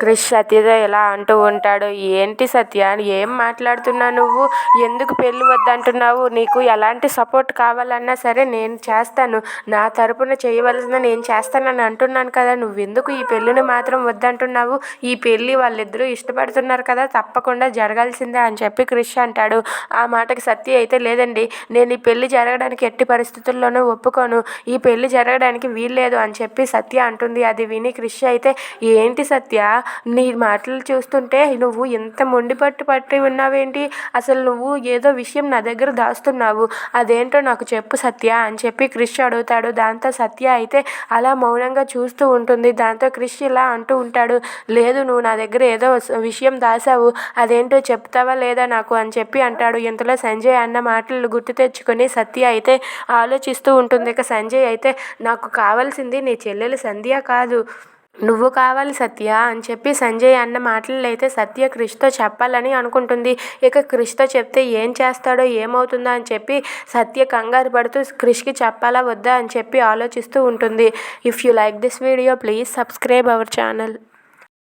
క్రిష్ సత్యతో ఇలా అంటూ ఉంటాడు ఏంటి సత్య ఏం మాట్లాడుతున్నావు నువ్వు? ఎందుకు పెళ్ళి వద్దంటున్నావు? నీకు ఎలాంటి సపోర్ట్ కావాలన్నా సరే నేను చేస్తాను. నా తరపున చేయవలసిన నేను చేస్తానని అంటున్నాను కదా నువ్వు ఎందుకు ఈ పెళ్ళిని మాత్రం వద్దంటున్నావు? ఈ పెళ్ళి వాళ్ళిద్దరూ ఇష్టపడుతున్నారు కదా తప్పకుండా జరగాల్సిందే అని చెప్పి క్రిష్ అంటాడు. ఆ మాటకి సత్య అయితే లేదండి నేను ఈ పెళ్ళి జరగడానికి ఎట్టి పరిస్థితుల్లోనూ ఒప్పుకోను. ఈ పెళ్ళి జరగడానికి వీల్లేదు అని చెప్పి సత్య అంటుంది. అది విని క్రిష్ అయితే ఏంటి సత్య? నీ మాటలు చూస్తుంటే నువ్వు ఇంత మొండి పట్టు పట్టి ఉన్నావేంటి? అసలు నువ్వు ఏదో విషయం నా దగ్గర దాస్తున్నావు. అదేంటో నాకు చెప్పు సత్య అని చెప్పి క్రిష్ అడుగుతాడు. దాంతో సత్య అయితే అలా మౌనంగా చూస్తూ ఉంటుంది. దాంతో క్రిష్ ఇలా అంటూ ఉంటాడు. లేదు నువ్వు నా దగ్గర ఏదో విషయం దాసావు. అదేంటో చెప్తావా లేదా నాకు అని చెప్పి అంటాడు. ఇంతలో సంజయ్ అన్న మాటలు గుర్తు తెచ్చుకొని సత్య అయితే ఆలోచిస్తూ ఉంటుంది. ఇక సంజయ్ అయితే నాకు కావాల్సింది నీ చెల్లెలు సంధ్య కాదు. నువ్వు కావాలి సత్య అని చెప్పి సంజయ్ అన్న మాటలైతే సత్య క్రిష్తో చెప్పాలని అనుకుంటుంది. ఇక క్రిష్తో చెప్తే ఏం చేస్తాడో ఏమవుతుందో అని చెప్పి సత్య కంగారు పడుతూ క్రిష్కి చెప్పాలా వద్దా అని చెప్పి ఆలోచిస్తూ ఉంటుంది. If you like this video please subscribe our channel